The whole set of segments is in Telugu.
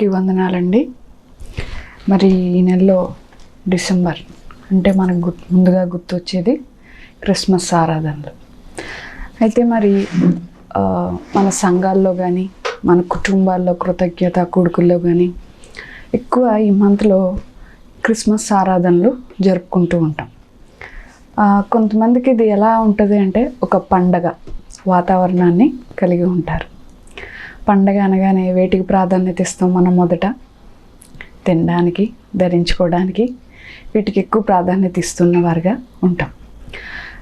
అందరికీ వందనాలండి. మరి ఈ నెలలో డిసెంబర్ అంటే మనకు గుర్తు ముందుగా గుర్తొచ్చేది క్రిస్మస్ ఆరాధనలు. అయితే మరి మన సంఘాల్లో కానీ మన కుటుంబాల్లో కృతజ్ఞత కొడుకుల్లో కానీ ఎక్కువ ఈ మంత్లో క్రిస్మస్ ఆరాధనలు జరుపుకుంటూ ఉంటాం. కొంతమందికి ఇది ఎలా ఉంటుంది అంటే ఒక పండగ వాతావరణాన్ని కలిగి ఉంటారు. పండగ అనగానే వేటికి ప్రాధాన్యత ఇస్తాం మనం మొదట? తినడానికి ధరించుకోవడానికి వీటికి ఎక్కువ ప్రాధాన్యత ఇస్తున్న వారుగా ఉంటాం.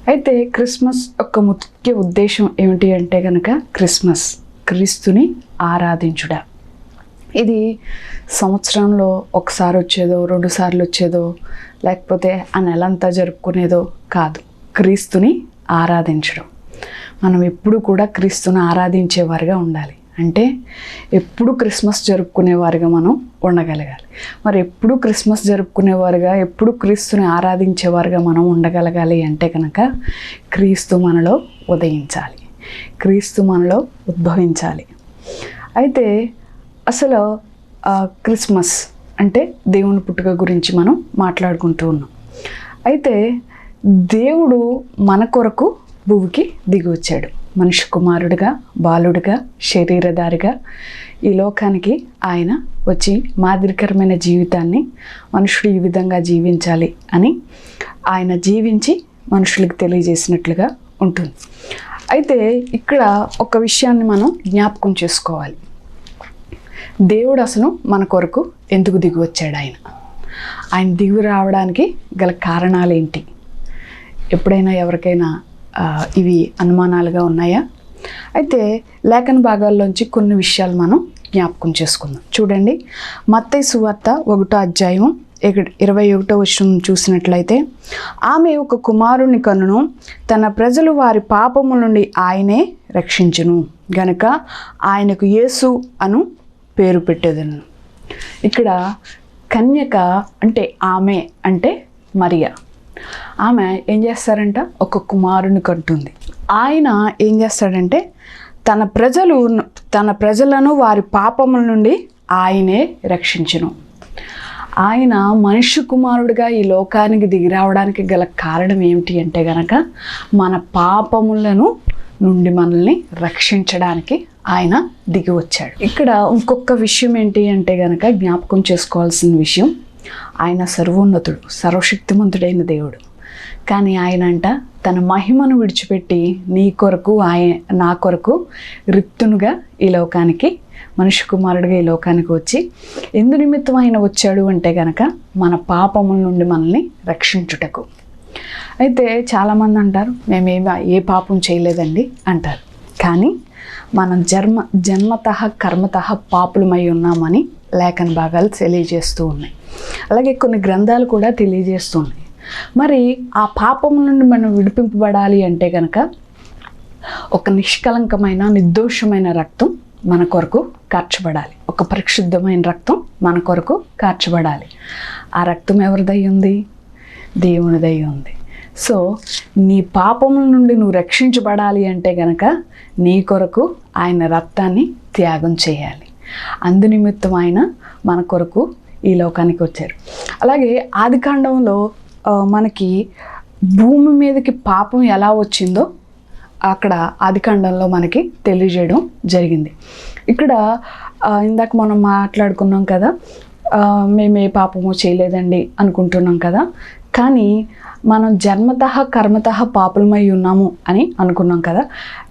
అయితే క్రిస్మస్ యొక్క ముఖ్య ఉద్దేశం ఏమిటి అంటే కనుక క్రిస్మస్ క్రీస్తుని ఆరాధించుట. ఇది సంవత్సరంలో ఒకసారి వచ్చేదో రెండు సార్లు వచ్చేదో లేకపోతే ఆ నెలంతా జరుపుకునేదో కాదు. క్రీస్తుని ఆరాధించడం. మనం ఎప్పుడు కూడా క్రీస్తుని ఆరాధించేవారుగా ఉండాలి. అంటే ఎప్పుడు క్రిస్మస్ జరుపుకునేవారుగా మనం ఉండగలగాలి. మరి ఎప్పుడు క్రిస్మస్ జరుపుకునేవారుగా ఎప్పుడు క్రీస్తుని ఆరాధించేవారుగా మనం ఉండగలగాలి అంటే కనుక క్రీస్తు మనలో ఉదయించాలి. క్రీస్తు మనలో ఉద్భవించాలి. అయితే అసలు క్రిస్మస్ అంటే దేవుని పుట్టుక గురించి మనం మాట్లాడుకుంటూ ఉన్నాం. అయితే దేవుడు మన కొరకు భూమికి దిగి వచ్చాడు. మనిషి కుమారుడిగా బాలుడిగా శరీరధారిగా ఈ లోకానికి ఆయన వచ్చి మాదిరికరమైన జీవితాన్ని మనుషుడు ఈ విధంగా జీవించాలి అని ఆయన జీవించి మనుషులకు తెలియజేసినట్లుగా ఉంటుంది. అయితే ఇక్కడ ఒక విషయాన్ని మనం జ్ఞాపకం చేసుకోవాలి. దేవుడు అసలు మన కొరకు ఎందుకు దిగి వచ్చాడు ఆయన? ఆయన దిగి రావడానికి గల కారణాలు ఏంటి? ఎప్పుడైనా ఎవరికైనా ఇవి అనుమానాలుగా ఉన్నాయా? అయితే లేఖన భాగాల్లోంచి కొన్ని విషయాలు మనం జ్ఞాపకం చేసుకుందాం. చూడండి. మత్తై సువార్త ఒకటో అధ్యాయం ఇక- ఇరవై ఒకటో వచనం చూసినట్లయితే ఆమె ఒక కుమారుని కనును తన ప్రజలు వారి పాపము నుండి ఆయనే రక్షించును. గనుక ఆయనకు యేసు అను పేరు పెట్టేదను. ఇక్కడ కన్యక అంటే ఆమె అంటే మరియా. ఆమె ఏం చేస్తారంట? ఒక కుమారుని కంటుంది ఆయన ఏం చేస్తాడంటే తన ప్రజలు తన ప్రజలను వారి పాపముల నుండి ఆయనే రక్షించను. ఆయన మనిషి కుమారుడిగా ఈ లోకానికి దిగి రావడానికి గల కారణం ఏమిటి అంటే గనక మన పాపములను నుండి మనల్ని రక్షించడానికి ఆయన దిగి వచ్చాడు. ఇక్కడ ఇంకొక విషయం ఏంటి అంటే గనక జ్ఞాపకం చేసుకోవాల్సిన విషయం ఆయన సర్వోన్నతుడు సర్వశక్తిమంతుడైన దేవుడు. కానీ ఆయన అంట తన మహిమను విడిచిపెట్టి నీ కొరకు ఆయన నా కొరకు రిక్తునుగా ఈ లోకానికి మనుష్య కుమారుడిగా ఈ లోకానికి వచ్చి ఎందు నిమిత్తం ఆయన వచ్చాడు అంటే గనక మన పాపముల నుండి మనల్ని రక్షించుటకు. అయితే చాలామంది అంటారు మేమేమి ఏ పాపం చేయలేదండి? అంటారు. కానీ మనం జన్మ జన్మత కర్మత పాపులమై ఉన్నామని లేఖన భాగాలు తెలియజేస్తూ ఉన్నాయి. అలాగే కొన్ని గ్రంథాలు కూడా తెలియజేస్తూ ఉన్నాయి. మరి ఆ పాపం నుండి మనం విడిపింపబడాలి అంటే కనుక ఒక నిష్కలంకమైన నిర్దోషమైన రక్తం మన కొరకు కార్చబడాలి. ఒక పరిశుద్ధమైన రక్తం మన కొరకు కార్చబడాలి. ఆ రక్తం ఎవరిదై ఉంది? దేవునిదై ఉంది. సో నీ పాపముల నుండి నువ్వు రక్షించబడాలి అంటే గనక నీ కొరకు ఆయన రక్తాన్ని త్యాగం చేయాలి. అందునిమిత్తం ఆయన మన కొరకు ఈ లోకానికి వచ్చారు. అలాగే ఆదికాండంలో మనకి భూమి మీదకి పాపం ఎలా వచ్చిందో అక్కడ ఆదికాండంలో మనకి తెలియజేయడం జరిగింది. ఇక్కడ ఇందాక మనం మాట్లాడుకున్నాం కదా మేమే పాపము చేయలేదండి అనుకుంటున్నాం కదా కానీ మనం జన్మత కర్మత పాపులమై ఉన్నాము అని అనుకున్నాం కదా.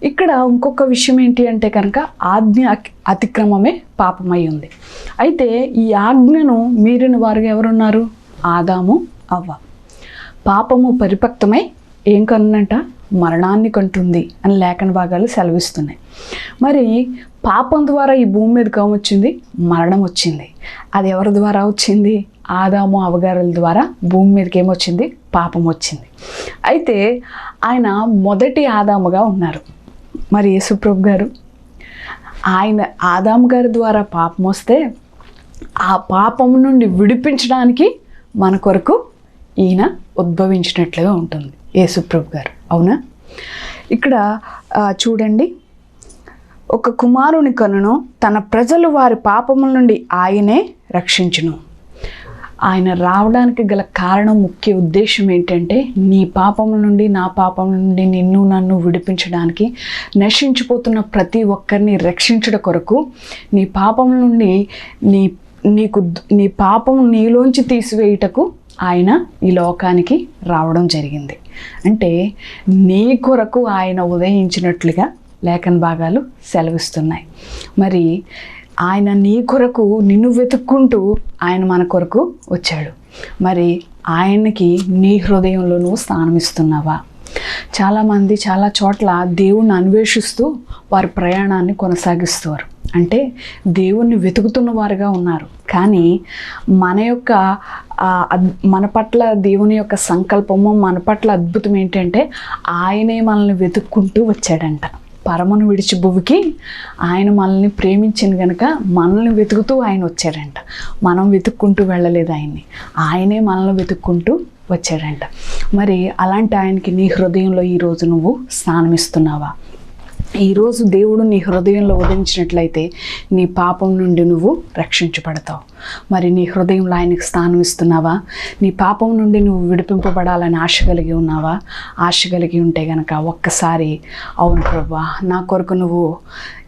ఇక్కడ ఇంకొక విషయం ఏంటి అంటే కనుక ఆజ్ఞ అతిక్రమమే పాపమై ఉంది. అయితే ఈ ఆజ్ఞను మీరిన వారుగా ఎవరున్నారు? ఆదాము అవ్వ. పాపము పరిపక్తమై ఏం కన్నంట? మరణాన్ని కంటుంది అని లేఖన భాగాలు సెలవిస్తున్నాయి. మరి పాపం ద్వారా ఈ భూమి మీదకి ఏమొచ్చింది మరణం వచ్చింది. అది ఎవరి ద్వారా వచ్చింది? ఆదాము అవగారుల ద్వారా భూమి మీదకి ఏమొచ్చింది పాపం వచ్చింది. అయితే ఆయన మొదటి ఆదాముగా ఉన్నారు. మరి యేసుప్రభు గారు? ఆయన ఆదాము గారి ద్వారా పాపం వస్తే ఆ పాపం నుండి విడిపించడానికి మన కొరకు ఈయన ఉద్భవించినట్లుగా ఉంటుంది. యేసుప్రభు గారు. అవునా? ఇక్కడ చూడండి. ఒక కుమారుని కనును తన ప్రజలు వారి పాపముల నుండి ఆయనే రక్షించును. ఆయన రావడానికి గల కారణం ముఖ్య ఉద్దేశం ఏంటంటే నీ పాపముల నుండి నా పాపం నుండి నిన్ను నన్ను విడిపించడానికి నశించిపోతున్న ప్రతి ఒక్కరిని రక్షించడం కొరకు నీ పాపముల నుండి నీ నీకు నీ పాపం నీలోంచి తీసివేయుటకు ఆయన ఈ లోకానికి రావడం జరిగింది. అంటే నీ కొరకు ఆయన ఉదయించినట్లుగా లేఖన భాగాలు సెలవిస్తున్నాయి. మరి ఆయన నీ కొరకు నిన్ను వెతుక్కుంటూ ఆయన మన కొరకు వచ్చాడు. మరి ఆయనకి నీ హృదయంలో నువ్వు స్థానం ఇస్తున్నావా చాలామంది చాలా చోట్ల దేవుణ్ణి అన్వేషిస్తూ వారి ప్రయాణాన్ని కొనసాగిస్తారు. అంటే దేవుణ్ణి వెతుకుతున్న వారుగా ఉన్నారు. కానీ మన యొక్క మన పట్ల దేవుని యొక్క సంకల్పము మన పట్ల అద్భుతం ఏంటంటే ఆయనే మనల్ని వెతుక్కుంటూ వచ్చాడంట. పరమను విడిచి భువికి ఆయన మనల్ని ప్రేమించిన కనుక మనల్ని వెతుకుతూ ఆయన వచ్చాడంట. మనం వెతుక్కుంటూ వెళ్ళలేదు ఆయన్ని. ఆయనే మనల్ని వెతుక్కుంటూ వచ్చాడంట. మరి అలాంటి ఆయనకి నీ హృదయంలో ఈరోజు నువ్వు స్నానం ఇస్తున్నావా ఈరోజు దేవుడు నీ హృదయంలో ఉదయించినట్లయితే నీ పాపం నుండి నువ్వు రక్షించబడతావు. మరి నీ హృదయంలో ఆయనకు స్థానం ఇస్తున్నావా? నీ పాపం నుండి నువ్వు విడిపింపబడాలని ఆశ కలిగి ఉన్నావా? ఆశ కలిగి ఉంటే గనక ఒక్కసారి అవును ప్రభా నా కొరకు నువ్వు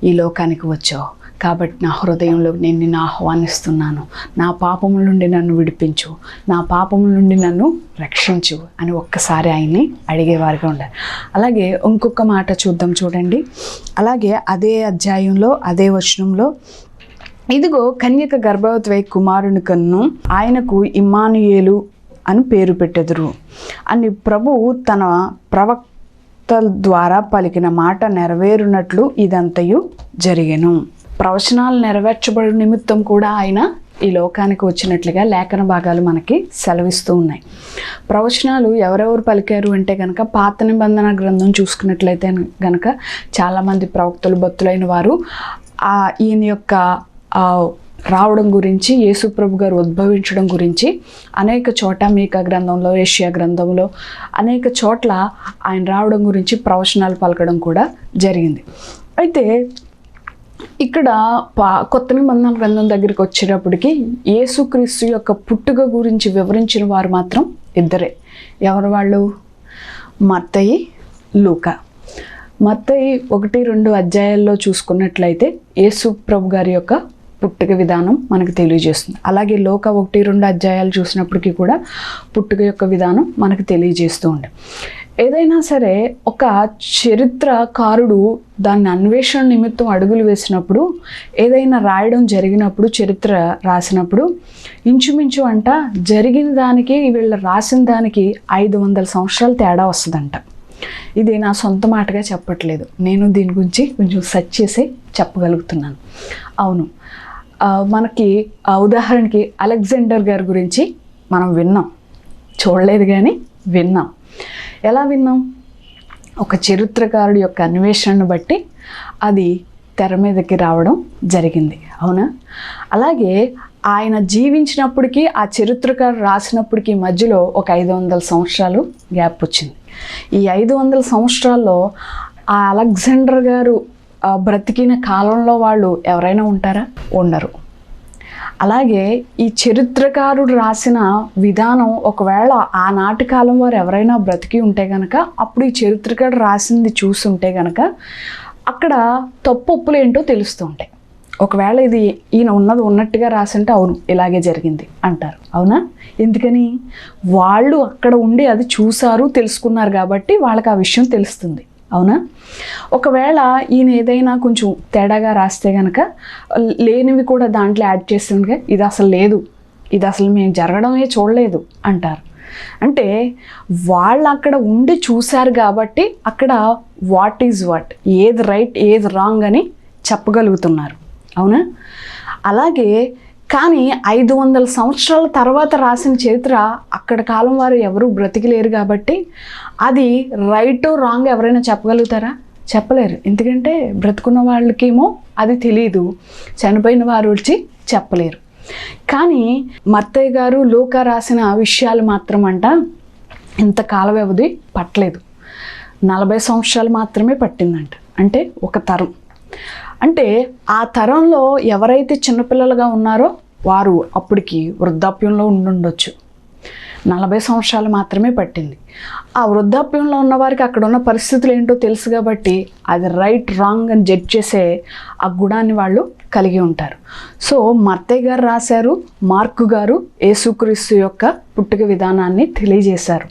ఈ లోకానికి వచ్చావు. కాబట్టి నా హృదయంలో నేను నిన్ను ఆహ్వానిస్తున్నాను. నా పాపముల నుండి నన్ను విడిపించు. నా పాపముల నుండి నన్ను రక్షించు అని ఒక్కసారి ఆయన్ని అడిగేవారుగా ఉండాలి. అలాగే ఇంకొక మాట చూద్దాం చూడండి. అలాగే అదే అధ్యాయంలో అదే వచనంలో ఇదిగో కన్యక గర్భవతి వై కుమారుని కన్ను ఆయనకు ఇమ్మానుయేలు అని పేరు పెట్టెదురు. అని ప్రభువు తన ప్రవక్తల ద్వారా పలికిన మాట నెరవేరునట్లు ఇదంతయు జరిగెను. ప్రవచనాలు నెరవేర్చబడి నిమిత్తం కూడా ఆయన ఈ లోకానికి వచ్చినట్లుగా లేఖన భాగాలు మనకి సెలవిస్తూ ఉన్నాయి. ప్రవచనాలు ఎవరెవరు పలికారు అంటే కనుక పాత నిబంధన గ్రంథం చూసుకున్నట్లయితే కనుక చాలామంది ప్రవక్తలు భక్తులైన వారు ఆ ఈయన యొక్క రావడం గురించి యేసుప్రభు గారు ఉద్భవించడం గురించి అనేక చోట మీకా గ్రంథంలో ఏషియా గ్రంథంలో అనేక చోట్ల ఆయన రావడం గురించి ప్రవచనాలు పలకడం కూడా జరిగింది. అయితే ఇక్కడ పా కొత్త నిబంధన గ్రంథం దగ్గరికి వచ్చేటప్పటికి యేసుక్రీస్తు యొక్క పుట్టుక గురించి వివరించిన వారు మాత్రం ఇద్దరే. ఎవరు వాళ్ళు? మత్తయి లూక. మత్తయి ఒకటి రెండు అధ్యాయాల్లో చూసుకున్నట్లయితే యేసు ప్రభు గారి యొక్క పుట్టుక విధానం మనకు తెలియజేస్తుంది. అలాగే లోక ఒకటి రెండు అధ్యాయాలు చూసినప్పటికీ కూడా పుట్టుక యొక్క విధానం మనకు తెలియజేస్తూ ఉండే ఏదైనా సరే ఒక చరిత్రకారుడు దాన్ని అన్వేషణ నిమిత్తం అడుగులు వేసినప్పుడు ఏదైనా రాయడం జరిగినప్పుడు చరిత్ర రాసినప్పుడు ఇంచుమించు అంట జరిగిన దానికి వీళ్ళు రాసిన దానికి ఐదు వందల సంవత్సరాలు తేడా వస్తుందంట. ఇది నా సొంత మాటగా చెప్పట్లేదు. నేను దీని గురించి కొంచెం సెర్చ్ చేసి చెప్పగలుగుతున్నాను. అవును. మనకి ఉదాహరణకి అలెగ్జాండర్ గారి గురించి మనం విన్నాం. చూడలేదు కానీ విన్నాం. ఎలా విన్నాం? ఒక చరిత్రకారుడి యొక్క అన్వేషణను బట్టి అది తెర మీదకి రావడం జరిగింది. అవునా? అలాగే ఆయన జీవించినప్పటికీ ఆ చరిత్రకారు రాసినప్పటికీ మధ్యలో ఒక ఐదు వందల సంవత్సరాలు గ్యాప్ వచ్చింది. ఈ ఐదు వందల సంవత్సరాల్లో ఆ అలెగ్జాండర్ గారు బ్రతికిన కాలంలో వాళ్ళు ఎవరైనా ఉంటారా? ఉండరు. అలాగే ఈ చరిత్రకారుడు రాసిన విధానం ఒకవేళ ఆనాటి కాలం వారు ఎవరైనా బ్రతికి ఉంటే గనక అప్పుడు ఈ చరిత్రకారుడు రాసింది చూసుంటే గనక అక్కడ తప్పు ఒప్పులు ఏంటో తెలుస్తూ ఉంటాయి. ఒకవేళ ఇది ఈయన ఉన్నది ఉన్నట్టుగా రాసింటే అవును ఇలాగే జరిగింది అంటారు. అవునా? ఎందుకని? వాళ్ళు అక్కడ ఉండి అది చూసారు తెలుసుకున్నారు కాబట్టి వాళ్ళకి ఆ విషయం తెలుస్తుంది. అవునా? ఒకవేళ ఈయన ఏదైనా కొంచెం తేడాగా రాస్తే కనుక లేనివి కూడా దాంట్లో యాడ్ చేస్తుండగా ఇది అసలు లేదు. ఇది అసలు మేము జరగడమే చూడలేదు అంటారు. అంటే వాళ్ళు అక్కడ ఉండి చూశారు కాబట్టి అక్కడ వాట్ ఈజ్ వాట్ ఏది రైట్ ఏది రాంగ్ అని చెప్పగలుగుతున్నారు. అవునా? అలాగే కానీ ఐదు వందల సంవత్సరాల తర్వాత రాసిన చరిత్ర అక్కడ కాలం వారు ఎవరూ బ్రతికిలేరు కాబట్టి అది రైట్ రాంగ్ ఎవరైనా చెప్పగలుగుతారా? చెప్పలేరు. ఎందుకంటే బ్రతుకున్న వాళ్ళకేమో అది తెలియదు చనిపోయిన వారు వచ్చి చెప్పలేరు. కానీ మత్తయ్య గారు లోక రాసిన విషయాలు మాత్రం అంట ఇంత కాల వ్యవధి పట్టలేదు. నలభై సంవత్సరాలు మాత్రమే పట్టిందంట. అంటే ఒక తరం. అంటే ఆ తరంలో ఎవరైతే చిన్నపిల్లలుగా ఉన్నారో వారు అప్పటికి వృద్ధాప్యంలో ఉండుండొచ్చు. నలభై సంవత్సరాలు మాత్రమే పట్టింది. ఆ వృద్ధాప్యంలో ఉన్న వారికి అక్కడ ఉన్న పరిస్థితులు ఏంటో తెలుసు కాబట్టి అది రైట్ రాంగ్ అని జడ్జ్ చేసే ఆ గుణాన్ని వాళ్ళు కలిగి ఉంటారు. సో మత్తయ్య గారు రాశారు మార్కు గారు యేసుక్రీస్తు యొక్క పుట్టుక విధానాన్ని తెలియజేశారు.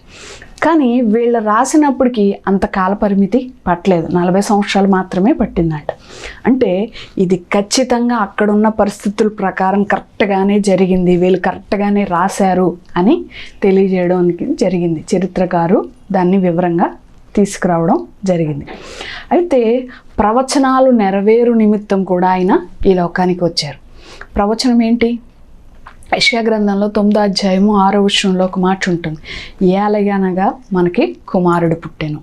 కానీ వీళ్ళు రాసినప్పటికీ అంత కాల పరిమితి పట్టలేదు. నలభై సంవత్సరాలు మాత్రమే పట్టిందంట. అంటే ఇది ఖచ్చితంగా అక్కడున్న పరిస్థితుల ప్రకారం కరెక్ట్గానే జరిగింది. వీళ్ళు కరెక్ట్గానే రాశారు అని తెలియజేయడానికి జరిగింది. చరిత్రకారు దాన్ని వివరంగా తీసుకురావడం జరిగింది. అయితే ప్రవచనాలు నెరవేరు నిమిత్తం కూడా ఆయన ఈ లోకానికి వచ్చారు. ప్రవచనం ఏంటి? యశ్యా గ్రంథంలో తొమ్మిదో అధ్యాయము ఆరో విషయంలో ఒక మాట ఉంటుంది. ఏలగనగా మనకి కుమారుడు పుట్టెను.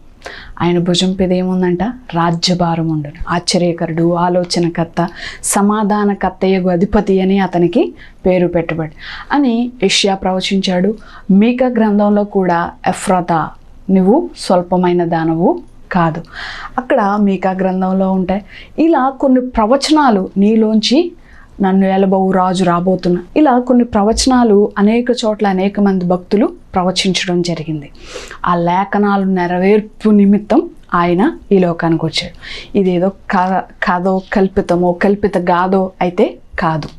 ఆయన భుజం మీద ఏముందంట? రాజ్యభారం ఉండను. ఆశ్చర్యకరుడు ఆలోచనకర్త సమాధానకర్తయ్యకు అధిపతి అని అతనికి పేరు పెట్టబడి అని యష్యా ప్రవచించాడు. మీకా గ్రంథంలో కూడా ఎఫ్రత నువ్వు స్వల్పమైన దానవు కాదు. అక్కడ మీకా గ్రంథంలో ఉంటాయి. ఇలా కొన్ని ప్రవచనాలు నీలోంచి నన్ను ఎలబవు రాజు రాబోతున్నా. ఇలా కొన్ని ప్రవచనాలు అనేక చోట్ల అనేక మంది భక్తులు ప్రవచించడం జరిగింది. ఆ లేఖనాలు నెరవేర్పు నిమిత్తం ఆయన ఈ లోకానికి వచ్చాడు. ఇదేదో కథ కథో కల్పితమో కల్పిత గాదో అయితే కాదు.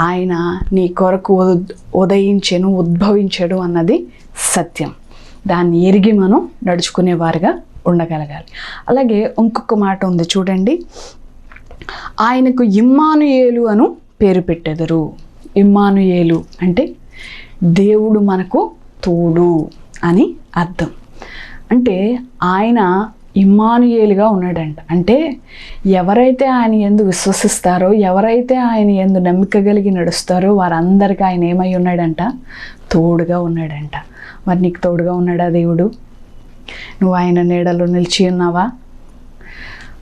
ఆయన నీ కొరకు ఉద్- ఉదయించెను ఉద్భవించడు అన్నది సత్యం. దాన్ని ఎరిగి మనం నడుచుకునేవారుగా ఉండగలగాలి. అలాగే ఇంకొక మాట ఉంది చూడండి. ఆయనకు ఇమ్మానుయేలు అను పేరు పెట్టెదరు. ఇమ్మానుయేలు అంటే దేవుడు మనకు తోడు అని అర్థం. అంటే ఆయన ఇమ్మానుయేలుగా ఉన్నాడంట. అంటే ఎవరైతే ఆయన ఎందు విశ్వసిస్తారో ఎవరైతే ఆయన ఎందు నమ్మిక కలిగి నడుస్తారో వారందరికీ ఆయన ఏమై ఉన్నాడంట? తోడుగా ఉన్నాడంట. మరి నీకు తోడుగా ఉన్నాడా దేవుడు? నువ్వు ఆయన నీడలో నిలిచి ఉన్నావా?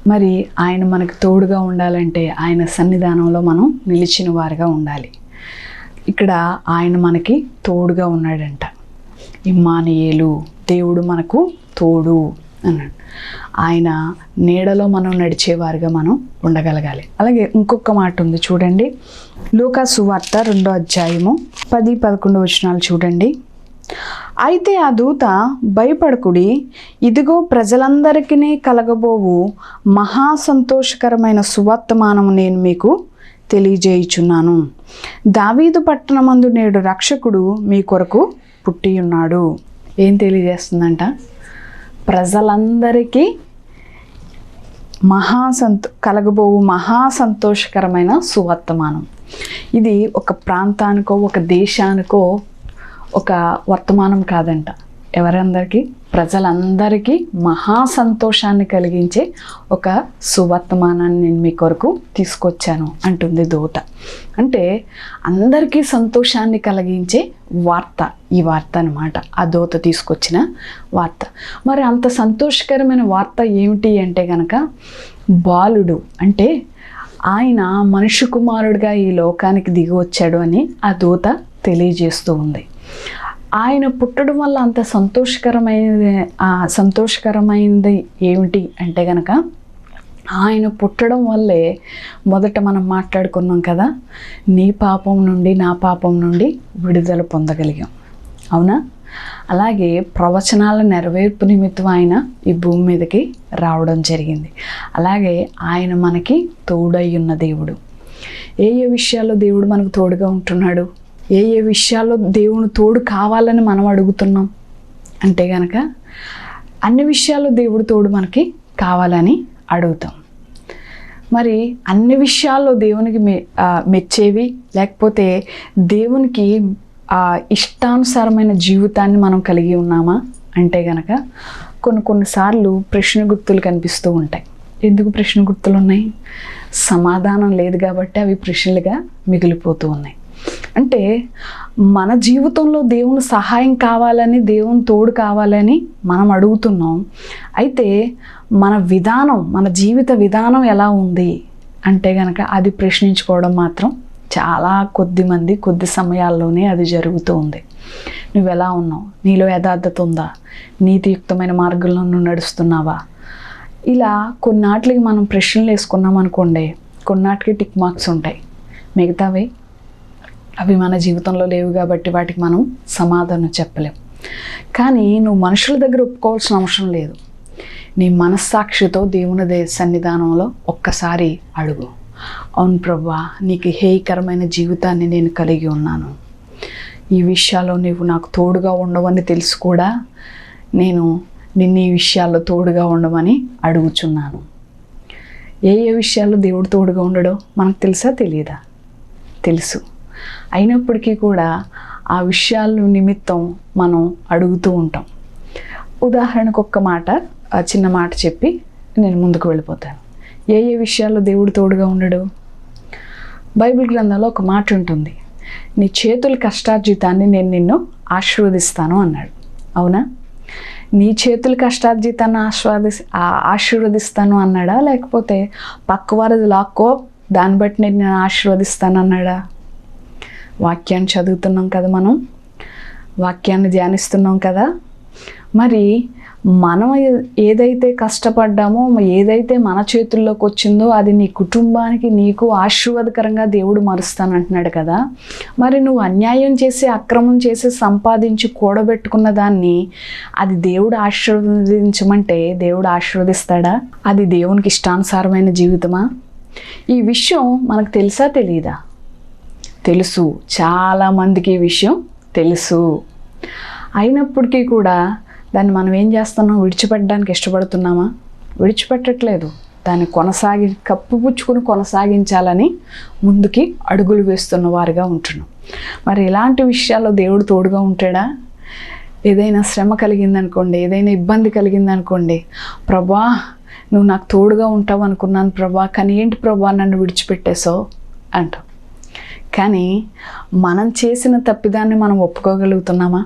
మరి ఆయన మనకు తోడుగా ఉండాలంటే ఆయన సన్నిధానంలో మనం నిలిచిన వారుగా ఉండాలి. ఇక్కడ ఆయన మనకి తోడుగా ఉన్నాడంట. ఇమ్మానియేలు దేవుడు మనకు తోడు అన్నాడు. ఆయన నీడలో మనం నడిచేవారుగా మనం ఉండగలగాలి. అలాగే ఇంకొక మాట ఉంది చూడండి. లోకా సువార్త రెండో అధ్యాయము పది పదకొండు వచనాలు చూడండి. అయితే ఆ దూత భయపడకుడి ఇదిగో ప్రజలందరికీ కలగబోవు మహా సంతోషకరమైన సువర్తమానము నేను మీకు తెలియజేయుచున్నాను. దావీదు పట్టణమందు నేడు రక్షకుడు మీ కొరకు పుట్టి ఉన్నాడు ఏం తెలియజేస్తుందంట? ప్రజలందరికీ మహా సంతో కలగబోవు మహా సంతోషకరమైన సువర్తమానం. ఇది ఒక ప్రాంతానికో ఒక దేశానికో ఒక వర్తమానం కాదంట. ఎవరందరికీ? ప్రజలందరికీ మహా సంతోషాన్ని కలిగించే ఒక సువర్తమానాన్ని నేను మీ కొరకు తీసుకొచ్చాను అంటుంది దూత. అంటే అందరికీ సంతోషాన్ని కలిగించే వార్త ఈ వార్త అనమాట ఆ దూత తీసుకొచ్చిన వార్త. మరి అంత సంతోషకరమైన వార్త ఏమిటి అంటే గనక బాలుడు అంటే ఆయన మనుషు కుమారుడిగా ఈ లోకానికి దిగి వచ్చాడు అని ఆ దూత తెలియజేస్తూ ఉంది. ఆయన పుట్టడం వల్ల అంత సంతోషకరమైనది సంతోషకరమైనది ఏమిటి అంటే గనక ఆయన పుట్టడం వల్లే మొదట మనం మాట్లాడుకున్నాం కదా నీ పాపం నుండి నా పాపం నుండి విడుదల పొందగలిగాం. అవునా? అలాగే ప్రవచనాల నెరవేర్పు నిమిత్తం ఆయన ఈ భూమి మీదకి రావడం జరిగింది. అలాగే ఆయన మనకి తోడై ఉన్న దేవుడు. ఏ ఏ విషయాల్లో దేవుడు మనకు తోడుగా ఉంటున్నాడు? ఏ ఏ విషయాల్లో దేవుని తోడు కావాలని మనం అడుగుతున్నాం? అంటే గనక అన్ని విషయాల్లో దేవుడు తోడు మనకి కావాలని అడుగుతాం. మరి అన్ని విషయాల్లో దేవునికి మె మెచ్చేవి లేకపోతే దేవునికి ఆ, ఇష్టానుసారమైన జీవితాన్ని మనం కలిగి ఉన్నామా? అంటే గనక కొన్ని కొన్నిసార్లు ప్రశ్న గుర్తులు కనిపిస్తూ ఉంటాయి. ఎందుకు ప్రశ్న గుర్తులు ఉన్నాయి? సమాధానం లేదు కాబట్టి అవి ప్రశ్నలుగా మిగిలిపోతూ ఉన్నాయి. అంటే మన జీవితంలో దేవుని సహాయం కావాలని దేవుని తోడు కావాలని మనం అడుగుతున్నాం. అయితే మన విధానం మన జీవిత విధానం ఎలా ఉంది అంటే కనుక అది ప్రశ్నించుకోవడం మాత్రం చాలా కొద్ది మంది కొద్ది సమయాల్లోనే అది జరుగుతూ ఉంది నువ్వు ఎలా ఉన్నావు? నీలో యథార్థత ఉందా? నీతియుక్తమైన మార్గంలో నువ్వు నడుస్తున్నావా? ఇలా కొన్నాటికి మనం ప్రశ్నలు వేసుకున్నాం అనుకోండి కొన్నాటికి టిక్ మార్క్స్ ఉంటాయి. మిగతావి అవి మన జీవితంలో లేవు కాబట్టి వాటికి మనం సమాధానం చెప్పలేం. కానీ నువ్వు మనుషుల దగ్గర ఒప్పుకోవాల్సిన అవసరం లేదు. నీ మనస్సాక్షితో దేవుని దే సన్నిధానంలో ఒక్కసారి అడుగు. అవును ప్రభా నీకు హేయకరమైన జీవితాన్ని నేను కలిగి ఉన్నాను. ఈ విషయాల్లో నీవు నాకు తోడుగా ఉండవని తెలుసు కూడా నేను నిన్ను ఈ విషయాల్లో తోడుగా ఉండమని అడుగుచున్నాను. ఏ ఏ విషయాల్లో దేవుడు తోడుగా ఉండడో మనకు తెలుసా తెలియదా? తెలుసు. అయినప్పటికీ కూడా ఆ విషయాల నిమిత్తం మనం అడుగుతూ ఉంటాం. ఉదాహరణకు ఒక్క మాట ఆ చిన్న మాట చెప్పి నేను ముందుకు వెళ్ళిపోతాను. ఏ ఏ విషయాల్లో దేవుడు తోడుగా ఉండడు? బైబిల్ గ్రంథంలో ఒక మాట ఉంటుంది. నీ చేతుల కష్టార్జితాన్ని నేను నిన్ను ఆశీర్వదిస్తాను అన్నాడు. అవునా? నీ చేతుల కష్టార్జితాన్ని ఆస్వాది ఆశీర్వదిస్తాను అన్నాడా? లేకపోతే పక్కవారిది లాక్కో దాన్ని బట్టి నేను నేను ఆశీర్వదిస్తాను అన్నాడా? వాక్యాన్ని చదువుతున్నాం కదా మనం. వాక్యాన్ని ధ్యానిస్తున్నాం కదా. మరి మనం ఏదైతే కష్టపడ్డామో ఏదైతే మన చేతుల్లోకి వచ్చిందో అది నీ కుటుంబానికి నీకు ఆశీర్వాదకరంగా దేవుడు మరుస్తానంటున్నాడు కదా. మరి నువ్వు అన్యాయం చేసి అక్రమం చేసి సంపాదించి కూడబెట్టుకున్న దాన్ని అది దేవుడు ఆశీర్వదించమంటే దేవుడు ఆశీర్వదిస్తాడా? అది దేవునికి ఇష్టానుసారమైన జీవితమా? ఈ విషయం మనకు తెలుసా తెలియదా తెలుసు. చాలామందికి ఈ విషయం తెలుసు. అయినప్పటికీ కూడా దాన్ని మనం ఏం చేస్తున్నాం? విడిచిపెట్టడానికి ఇష్టపడుతున్నామా? విడిచిపెట్టట్లేదు. దాన్ని కొనసాగి కప్పుపుచ్చుకుని కొనసాగించాలని ముందుకి అడుగులు వేస్తున్న వారిగా ఉంటున్నాం. మరి ఇలాంటి విషయాల్లో దేవుడు తోడుగా ఉంటాడా? ఏదైనా శ్రమ కలిగిందనుకోండి ఏదైనా ఇబ్బంది కలిగిందనుకోండి ప్రభా నువ్వు నాకు తోడుగా ఉంటావు అనుకున్నాను ప్రభా కానీ ఏంటి ప్రభా నన్ను విడిచిపెట్టేశావు? అంటావు కానీ మనం చేసిన తప్పిదాన్ని మనం ఒప్పుకోగలుగుతున్నామా?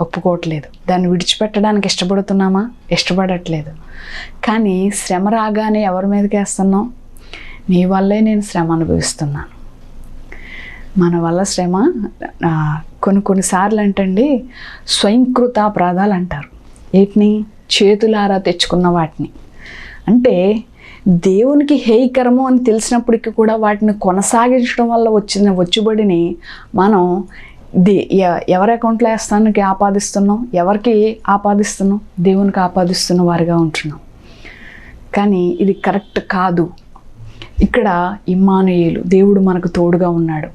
ఒప్పుకోవట్లేదు. దాన్ని విడిచిపెట్టడానికి ఇష్టపడుతున్నామా? ఇష్టపడట్లేదు. కానీ శ్రమ రాగానే ఎవరి మీదకి వేస్తున్నాం నీ వల్లే నేను శ్రమ అనుభవిస్తున్నాను. మన వల్ల శ్రమ కొన్ని కొన్నిసార్లు అంటండి స్వయంకృత అపరాధాలు అంటారు. వీటిని చేతులారా తెచ్చుకున్న వాటిని. అంటే దేవునికి హేయకరము అని తెలిసినప్పటికీ కూడా వాటిని కొనసాగించడం వల్ల వచ్చిన వచ్చుబడిని మనం దే ఎవరి అకౌంట్లో వేస్తానికి ఆపాదిస్తున్నాం? ఎవరికి ఆపాదిస్తున్నాం? దేవునికి ఆపాదిస్తున్న వారిగా ఉంటున్నాం. కానీ ఇది కరెక్ట్ కాదు. ఇక్కడ ఇమ్మానుయేలు దేవుడు మనకు తోడుగా ఉన్నాడు.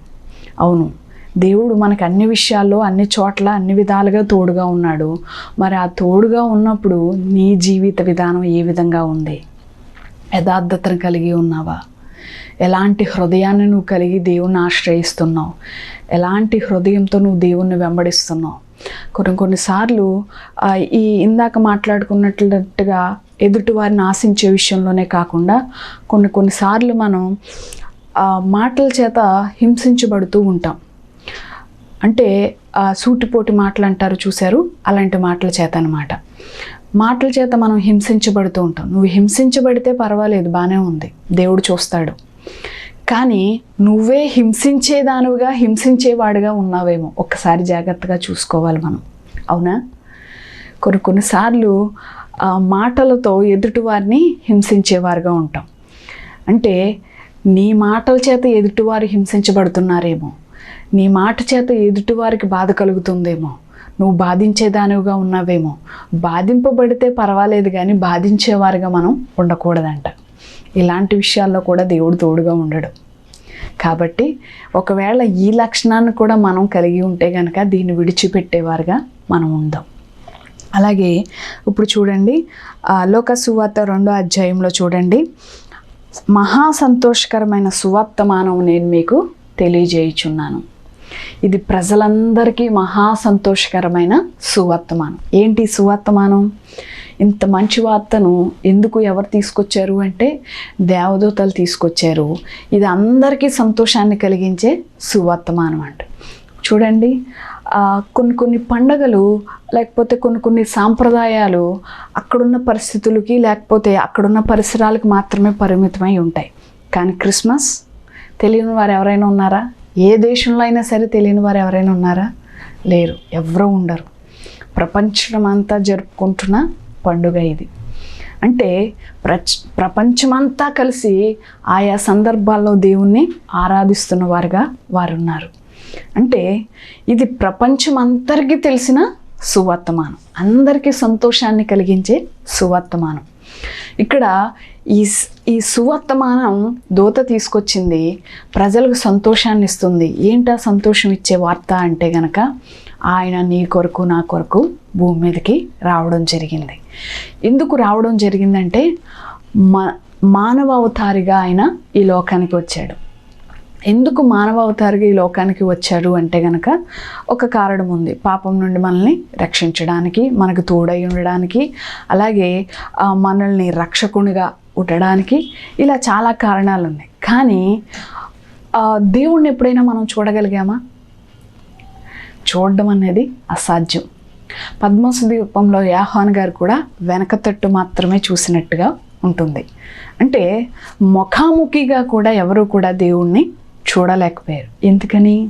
అవును. దేవుడు మనకు అన్ని విషయాల్లో అన్ని చోట్ల అన్ని విధాలుగా తోడుగా ఉన్నాడు. మరి ఆ తోడుగా ఉన్నప్పుడు నీ జీవిత విధానం ఏ విధంగా ఉంది? యథార్థతను కలిగి ఉన్నావా? ఎలాంటి హృదయాన్ని నువ్వు కలిగి దేవుణ్ణి ఆశ్రయిస్తున్నావు? ఎలాంటి హృదయంతో నువ్వు దేవుణ్ణి వెంబడిస్తున్నావు? కొన్ని కొన్నిసార్లు ఈ ఇందాక మాట్లాడుకున్నట్లుగా ఎదుటి వారిని ఆశించే విషయంలోనే కాకుండా కొన్ని కొన్నిసార్లు మనం మాటల చేత హింసించబడుతూ ఉంటాం. అంటే సూటిపోటి మాటలు అంటారు చూశారు? అలాంటి మాటల చేత అనమాట మాటల చేత మనం హింసించబడుతూ ఉంటాం. నువ్వు హింసించబడితే పర్వాలేదు బాగానే ఉంది. దేవుడు చూస్తాడు. కానీ నువ్వే హింసించేదానుగా హింసించేవాడుగా ఉన్నావేమో. ఒక్కసారి జాగ్రత్తగా చూసుకోవాలి మనం. అవునా? కొన్ని కొన్నిసార్లు ఆ మాటలతో ఎదుటివారిని హింసించేవారుగా ఉంటాం. అంటే నీ మాటల చేత ఎదుటివారు హింసించబడుతున్నారేమో. నీ మాట చేత ఎదుటివారికి బాధ కలుగుతుందేమో. నువ్వు బాధించేదానివిగా ఉన్నావేమో. బాధింపబడితే పర్వాలేదు కానీ బాధించేవారుగా మనం ఉండకూడదంట. ఇలాంటి విషయాల్లో కూడా దేవుడు తోడుగా ఉండడు. కాబట్టి ఒకవేళ ఈ లక్షణాన్ని కూడా మనం కలిగి ఉంటే కనుక దీన్ని విడిచిపెట్టేవారుగా మనం ఉందాం. అలాగే ఇప్పుడు చూడండి లోక సువార్త రెండో అధ్యాయంలో చూడండి. మహా సంతోషకరమైన సువర్తమానం నేను మీకు తెలియజేయుచున్నాను. ఇది ప్రజలందరికీ మహా సంతోషకరమైన సువర్తమానం. ఏంటి సువర్తమానం? ఇంత మంచి వార్తను ఎందుకు ఎవరు తీసుకొచ్చారు అంటే దేవదూతలు తీసుకొచ్చారు. ఇది అందరికీ సంతోషాన్ని కలిగించే సువర్తమానం అంట. చూడండి కొన్ని కొన్ని పండగలు లేకపోతే కొన్ని కొన్ని సాంప్రదాయాలు అక్కడున్న పరిస్థితులకి లేకపోతే అక్కడున్న పరిసరాలకు మాత్రమే పరిమితమై ఉంటాయి. కానీ క్రిస్మస్ తెలియని వారు ఎవరైనా ఉన్నారా? ఏ దేశంలో అయినా సరే తెలియని వారు ఎవరైనా ఉన్నారా? లేరు. ఎవరూ ఉండరు. ప్రపంచమంతా జరుపుకుంటున్న పండుగ ఇది. అంటే ప్రచ్ ప్రపంచమంతా కలిసి ఆయా సందర్భాల్లో దేవుణ్ణి ఆరాధిస్తున్న వారుగా వారు ఉన్నారు అంటే ఇది ప్రపంచం తెలిసిన సువర్తమానం. అందరికీ సంతోషాన్ని కలిగించే సువర్తమానం. ఇక్కడ ఈ ఈ సువర్తమానం దూత తీసుకొచ్చింది ప్రజలకు సంతోషాన్ని ఇస్తుంది ఏంటా సంతోషం ఇచ్చే వార్త అంటే గనక ఆయన నీ కొరకు నా కొరకు భూమి మీదకి రావడం జరిగింది. ఎందుకు రావడం జరిగిందంటే మా మానవ అవతారిగా ఆయన ఈ లోకానికి వచ్చాడు. ఎందుకు మానవ అవతారిగా ఈ లోకానికి వచ్చాడు అంటే గనక ఒక కారణం ఉంది. పాపం నుండి మనల్ని రక్షించడానికి మనకు తోడై ఉండడానికి అలాగే మనల్ని రక్షకునిగా ఉండడానికి ఇలా చాలా కారణాలు ఉన్నాయి కానీ దేవుణ్ణి ఎప్పుడైనా మనం చూడగలిగామా? చూడడం అనేది అసాధ్యం. పద్మస దీపంలో యాహాన్ గారు కూడా వెనక తట్టు మాత్రమే చూసినట్టుగా ఉంటుంది. అంటే ముఖాముఖిగా కూడా ఎవరు కూడా దేవుణ్ణి చూడలేకపోయారు. ఎందుకని?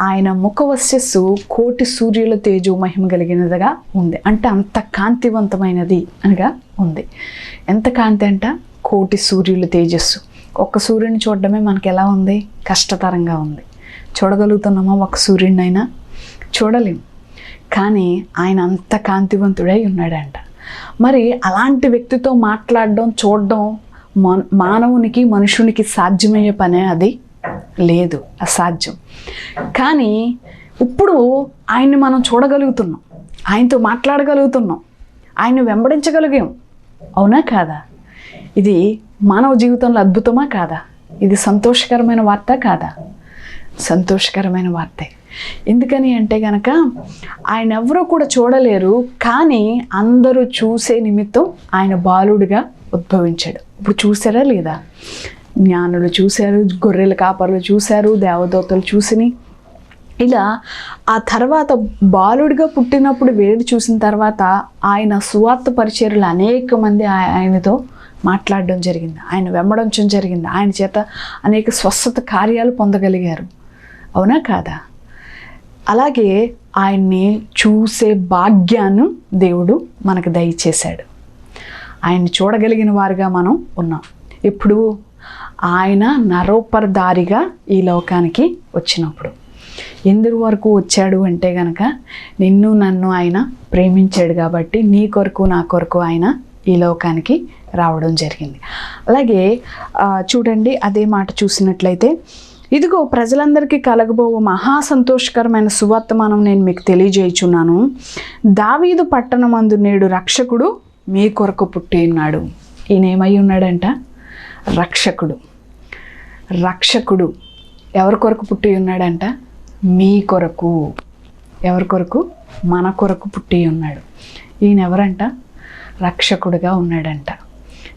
ఆయన ముఖవశస్సు కోటి సూర్యుల తేజో మహిమ కలిగినదిగా ఉంది. అంటే అంత కాంతివంతమైనది అనగా ఉంది. ఎంత కాంతి అంట? కోటి సూర్యుల తేజస్సు. ఒక్క సూర్యుని చూడడమే మనకి ఎలా ఉంది? కష్టతరంగా ఉంది. చూడగలుగుతున్నామా ఒక సూర్యుడినైనా? చూడలేం. కానీ ఆయన అంత కాంతివంతుడై ఉన్నాడంట. మరి అలాంటి వ్యక్తితో మాట్లాడడం చూడడం మానవునికి మనుషునికి సాధ్యమయ్యే పనే అది? లేదు అసాధ్యం. కానీ ఇప్పుడు ఆయన్ని మనం చూడగలుగుతున్నాం. ఆయనతో మాట్లాడగలుగుతున్నాం. ఆయన్ని వెంబడించగలిగాం. అవునా కాదా? ఇది మానవ జీవితంలో అద్భుతమా కాదా? ఇది సంతోషకరమైన వార్త కాదా? సంతోషకరమైన వార్తే. ఎందుకని అంటే గనక ఆయన ఎవరూ కూడా చూడలేరు కానీ అందరూ చూసే నిమిత్తం ఆయన బాలుడిగా ఉద్భవించాడు. ఇప్పుడు చూసారా లేదా? జ్ఞానులు చూశారు గొర్రెల కాపర్లు చూశారు దేవదూతలు చూసిని. ఇలా ఆ తర్వాత బాలుడిగా పుట్టినప్పుడు వేడి చూసిన తర్వాత ఆయన సువార్త పరిచయలు అనేక మంది ఆయనతో మాట్లాడడం జరిగింది. ఆయన వెంబడించడం జరిగింది. ఆయన చేత అనేక స్వస్థత కార్యాలు పొందగలిగారు. అవునా కాదా? అలాగే ఆయన్ని చూసే భాగ్యాన్ని దేవుడు మనకు దయచేశాడు. ఆయన్ని చూడగలిగిన వారుగా మనం ఉన్నాం. ఇప్పుడు ఆయన నరోపరదారిగా ఈ లోకానికి వచ్చినప్పుడు. ఎందరి వరకు వచ్చాడు అంటే గనక నిన్ను నన్ను ఆయన ప్రేమించాడు కాబట్టి నీ కొరకు నా కొరకు ఆయన ఈ లోకానికి రావడం జరిగింది. అలాగే చూడండి అదే మాట చూసినట్లయితే ఇదిగో ప్రజలందరికీ కలగబో మహా సంతోషకరమైన సువర్తమానం నేను మీకు తెలియజేయుచున్నాను. దావీదు పట్టణమందు నేడు రక్షకుడు మీ కొరకు పుట్టి ఉన్నాడు. ఈయన ఏమై ఉన్నాడంట? రక్షకుడు. రక్షకుడు. ఎవరి కొరకు పుట్టి ఉన్నాడంట? మీ కొరకు. ఎవరి కొరకు? మన కొరకు పుట్టి ఉన్నాడు. ఈయన ఎవరంట? రక్షకుడుగా ఉన్నాడంట.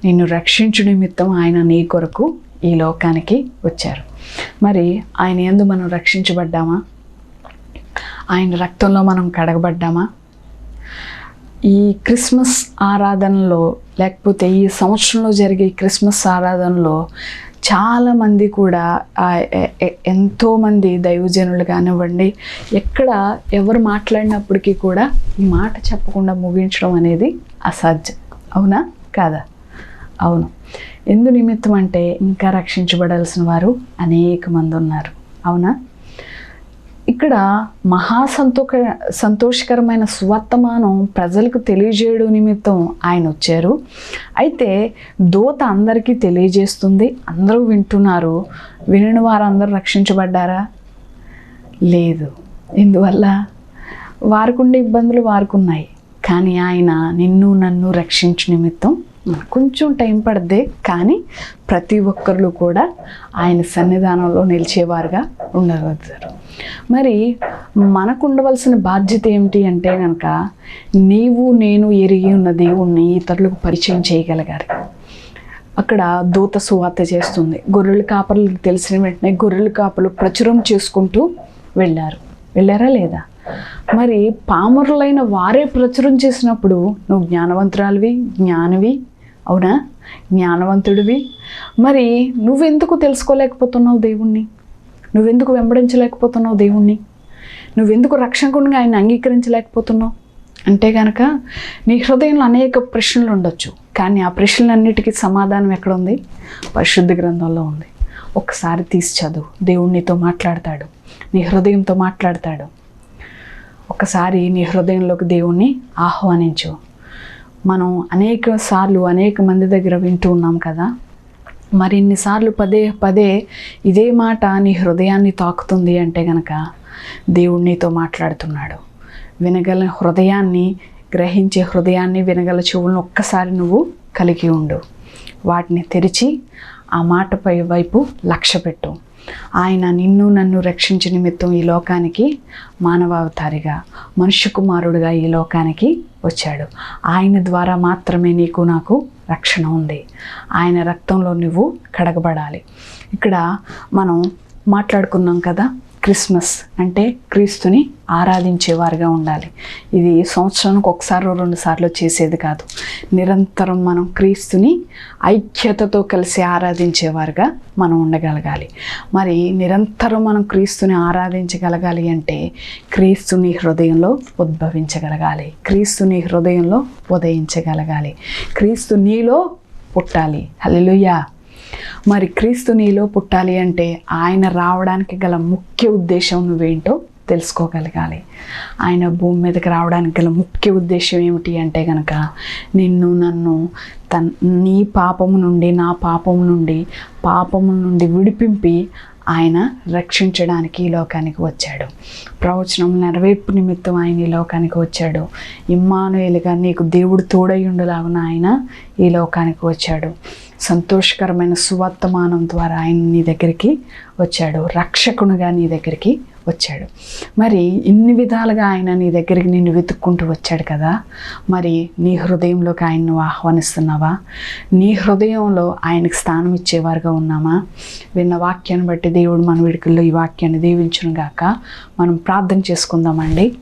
నిన్ను రక్షించు నిమిత్తం ఆయన నీ కొరకు ఈ లోకానికి వచ్చారు. మరి ఆయన ఎందు మనం రక్షించబడ్డామా? ఆయన రక్తంలో మనం కడగబడ్డామా? ఈ క్రిస్మస్ ఆరాధనలో లేకపోతే ఈ సంవత్సరంలో జరిగే క్రిస్మస్ ఆరాధనలో చాలామంది కూడా ఎంతోమంది దైవజనులు కానివ్వండి ఎక్కడ ఎవరు మాట్లాడినప్పటికీ కూడా ఈ మాట చెప్పకుండా ముగించడం అనేది అసాధ్యం. అవునా? కాదా? అవును. ఎందు నిమిత్తం అంటే ఇంకా రక్షించబడాల్సిన వారు అనేక మంది ఉన్నారు. అవునా? ఇక్కడ మహాసంతోక సంతోషకరమైన సువర్తమానం ప్రజలకు తెలియజేయడం నిమిత్తం ఆయన వచ్చారు. అయితే దూత అందరికీ తెలియజేస్తుంది. అందరూ వింటున్నారు. వినిన వారందరూ రక్షించబడ్డారా? లేదు. ఎందువల్ల? వారికుండే ఇబ్బందులు వారికి ఉన్నాయి కానీ ఆయన నిన్ను నన్ను రక్షించు నిమిత్తం కొంచెం టైం పడద్దే కానీ ప్రతి ఒక్కరు కూడా ఆయన సన్నిధానంలో నిలిచేవారుగా ఉండగలుగుతారు మరి మనకు ఉండవలసిన బాధ్యత ఏమిటి అంటే కనుక నీవు నేను ఎరిగి ఉన్న దేవుణ్ణి ఇతరులకు పరిచయం చేయగలగాలి. అక్కడ దూత సువార్త చేస్తుంది. గొర్రెల కాపర్లకు తెలిసిన వెంటనే గొర్రెల కాపలు ప్రచురం చేసుకుంటూ వెళ్ళారు. వెళ్ళారా లేదా? మరి పామరులైన వారే ప్రచురం చేసినప్పుడు నువ్వు జ్ఞానవంతురాలివి జ్ఞానివి అవునా? జ్ఞానవంతుడివి. మరి నువ్వెందుకు తెలుసుకోలేకపోతున్నావు దేవుణ్ణి? నువ్వెందుకు వెంబడించలేకపోతున్నావు దేవుణ్ణి? నువ్వెందుకు రక్షకునిగా ఆయన అంగీకరించలేకపోతున్నావు? అంటే కనుక నీ హృదయంలో అనేక ప్రశ్నలు ఉండొచ్చు కానీ ఆ ప్రశ్నలన్నిటికీ సమాధానం ఎక్కడ ఉంది పరిశుద్ధ గ్రంథంలో ఉంది. ఒకసారి తీసి చదువు. దేవుడు నీతో మాట్లాడతాడు. నీ హృదయంతో మాట్లాడతాడు. ఒకసారి నీ హృదయంలోకి దేవుణ్ణి ఆహ్వానించు. మనం అనేక సార్లు అనేక మంది దగ్గర వింటూ ఉన్నాం కదా. మరిన్నిసార్లు పదే పదే ఇదే మాట నీ హృదయాన్ని తాకుతుంది అంటే గనక దేవుడు నీతో మాట్లాడుతున్నాడు. వినగల హృదయాన్ని గ్రహించే హృదయాన్ని వినగల చెవులను ఒక్కసారి నువ్వు కలిగి ఉండు. వాటిని తెరిచి ఆ మాటపై వైపు లక్ష్య పెట్టు. ఆయన నిన్ను నన్ను రక్షించే నిమిత్తం ఈ లోకానికి మానవావతారిగా మనుష్య కుమారుడుగా ఈ లోకానికి వచ్చాడు. ఆయన ద్వారా మాత్రమే నీకు నాకు రక్షణ ఉంది. ఆయన రక్తంలో నువ్వు కడగబడాలి. ఇక్కడ మనం మాట్లాడుకున్నాం కదా క్రిస్మస్ అంటే క్రీస్తుని ఆరాధించేవారుగా ఉండాలి. ఇది సంవత్సరానికి ఒకసారి రెండు సార్లు చేసేది కాదు. నిరంతరం మనం క్రీస్తుని ఐక్యతతో కలిసి ఆరాధించేవారుగా మనం ఉండగలగాలి. మరి నిరంతరం మనం క్రీస్తుని ఆరాధించగలగాలి అంటే క్రీస్తుని హృదయంలో ఉద్భవించగలగాలి. క్రీస్తుని హృదయంలో ఉదయించగలగాలి. క్రీస్తు నీలో పుట్టాలి. హలో మరి క్రీస్తు నీలో పుట్టాలి అంటే ఆయన రావడానికి గల ముఖ్య ఉద్దేశం నువ్వేంటో తెలుసుకోగలగాలి. ఆయన భూమి మీదకి రావడానికి గల ముఖ్య ఉద్దేశం ఏమిటి అంటే కనుక నిన్ను నన్ను తన్ నీ పాపము నుండి నా పాపము నుండి పాపము నుండి విడిపింపి ఆయన రక్షించడానికి ఈ లోకానికి వచ్చాడు. ప్రవచనం నెరవేర్పు నిమిత్తం ఆయన ఈ లోకానికి వచ్చాడు. ఇమ్మానుయేలుగా నీకు దేవుడు తోడయుండులాగున ఆయన ఈ లోకానికి వచ్చాడు. సంతోషకరమైన సువర్తమానం ద్వారా ఆయన నీ దగ్గరికి వచ్చాడు. రక్షకునిగా నీ దగ్గరికి వచ్చాడు. మరి ఇన్ని విధాలుగా ఆయన నీ దగ్గరికి నిన్ను వెతుక్కుంటూ వచ్చాడు కదా. మరి నీ హృదయంలోకి ఆయన్ను ఆహ్వానిస్తున్నావా? నీ హృదయంలో ఆయనకు స్థానం ఇచ్చేవారుగా ఉన్నామా? విన్న వాక్యాన్ని బట్టి దేవుడు మన విడుకల్లో ఈ వాక్యాన్ని దీవించును గాక మనం ప్రార్థన చేసుకుందామండి.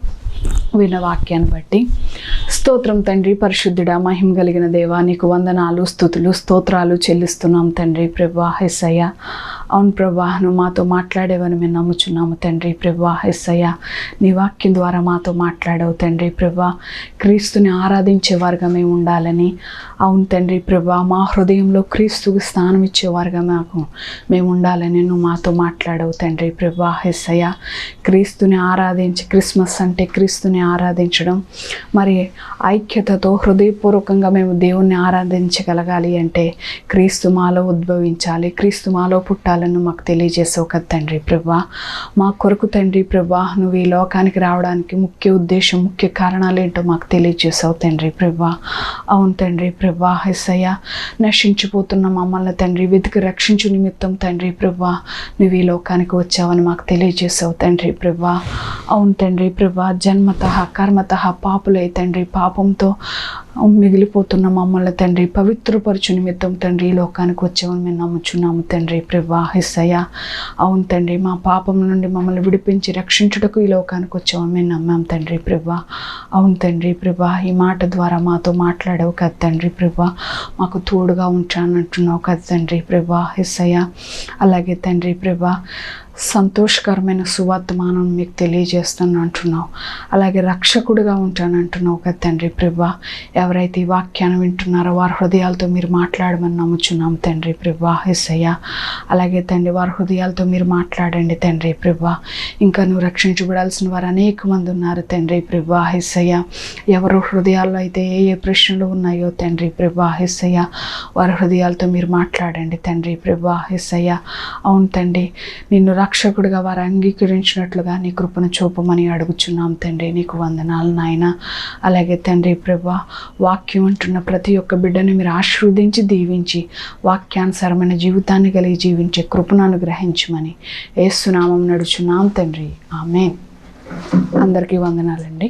విన్న వాక్యాన్ని బట్టి. స్తోత్రం తండ్రి పరిశుద్ధుడ మహిమ కలిగిన దేవా నీకు వందనాలు స్థుతులు స్తోత్రాలు చెల్లిస్తున్నాం తండ్రి ప్రభా హెస్సయ్య అవును ప్రభా నువ్వు మాతో మాట్లాడేవని మేము నమ్ముచున్నాము తండ్రి ప్రభా హెస్సయ్య నీ వాక్యం ద్వారా మాతో మాట్లాడవు తండ్రి ప్రభా. క్రీస్తుని ఆరాధించేవారుగా మేము ఉండాలని. అవును తండ్రి ప్రభా మా హృదయంలో క్రీస్తుకు స్థానం ఇచ్చేవారుగా మాకు మేము ఉండాలని నువ్వు మాతో మాట్లాడవు తండ్రి ప్రభా ఎస్సయ్య క్రీస్తుని ఆరాధించి క్రిస్మస్ అంటే క్రీస్తుని ఆరాధించడం. మరి ఐక్యతతో హృదయపూర్వకంగా మేము దేవుణ్ణి ఆరాధించగలగాలి అంటే క్రీస్తు మాలో ఉద్భవించాలి క్రీస్తు మాలో విషయాలను మాకు తెలియజేసావు కదా తండ్రి ప్రభా. మా కొరకు తండ్రి ప్రభా నువ్వు ఈ లోకానికి రావడానికి ముఖ్య ఉద్దేశం ముఖ్య కారణాలు ఏంటో మాకు తెలియజేసావు తండ్రి ప్రభా. అవును తండ్రి ప్రభా ఎస్సయ్య నశించిపోతున్న మమ్మల్ని తండ్రి వెతికి రక్షించు నిమిత్తం తండ్రి ప్రభా నువ్వు ఈ లోకానికి వచ్చావని మాకు తెలియజేసావు తండ్రి ప్రభా. అవును తండ్రి ప్రభా జన్మత కర్మత పాపులై తండ్రి పాపంతో మిగిలిపోతున్న మమ్మల్ని తండ్రి పవిత్రపరచు నిమిత్తం తండ్రి ఈ లోకానికి వచ్చామని మేము నమ్ముచున్నాము తండ్రి. ప్రభా అవును తండ్రి మా పాపం నుండి మమ్మల్ని విడిపించి రక్షించుటకు ఈ లోకానికి వచ్చామని మేము నమ్మాం తండ్రి ప్రభా. అవును తండ్రి ప్రభా ఈ మాట ద్వారా మాతో మాట్లాడావు కదా తండ్రి ప్రభా. మాకు తోడుగా ఉంచానంటున్నావు కదా తండ్రి ప్రభా హిస్సయ్య అలాగే తండ్రి ప్రభా సంతోషకరమైన సువర్తమానం మీకు తెలియజేస్తాను అంటున్నావు అలాగే రక్షకుడిగా ఉంటానంటున్నావు కదా తండ్రి ప్రభా. ఎవరైతే ఈ వాక్యాన్ని వింటున్నారో వారి హృదయాలతో మీరు మాట్లాడమని నమ్ముచున్నాం తండ్రి ప్రభా ఎస్సయ్య అలాగే తండ్రి వారి హృదయాలతో మీరు మాట్లాడండి తండ్రి ప్రభా. ఇంకా నువ్వు రక్షించబడాల్సిన వారు అనేక మంది ఉన్నారు తండ్రి ప్రభా ఎస్సయ్య ఎవరు హృదయాల్లో అయితే ఏ ఏ ప్రశ్నలు ఉన్నాయో తండ్రి ప్రభా ఎస్సయ్య వారి హృదయాలతో మీరు మాట్లాడండి తండ్రి ప్రభా ఎస్సయ్య అవును తండ్రి నిన్ను రక్షకుడిగా వారు అంగీకరించినట్లుగా నీ కృపను చూపమని అడుగుచున్నాం తండ్రి. నీకు వందనాలు నాయన. అలాగే తండ్రి ప్రభా వాక్యం అంటున్న ప్రతి ఒక్క బిడ్డని మీరు ఆశీర్వదించి దీవించి వాక్యానుసారమైన జీవితాన్ని కలిగి జీవించే కృపను అనుగ్రహించమని ఏసునామం నడుచున్నాం తండ్రి. ఆమె అందరికీ వందనాలండి.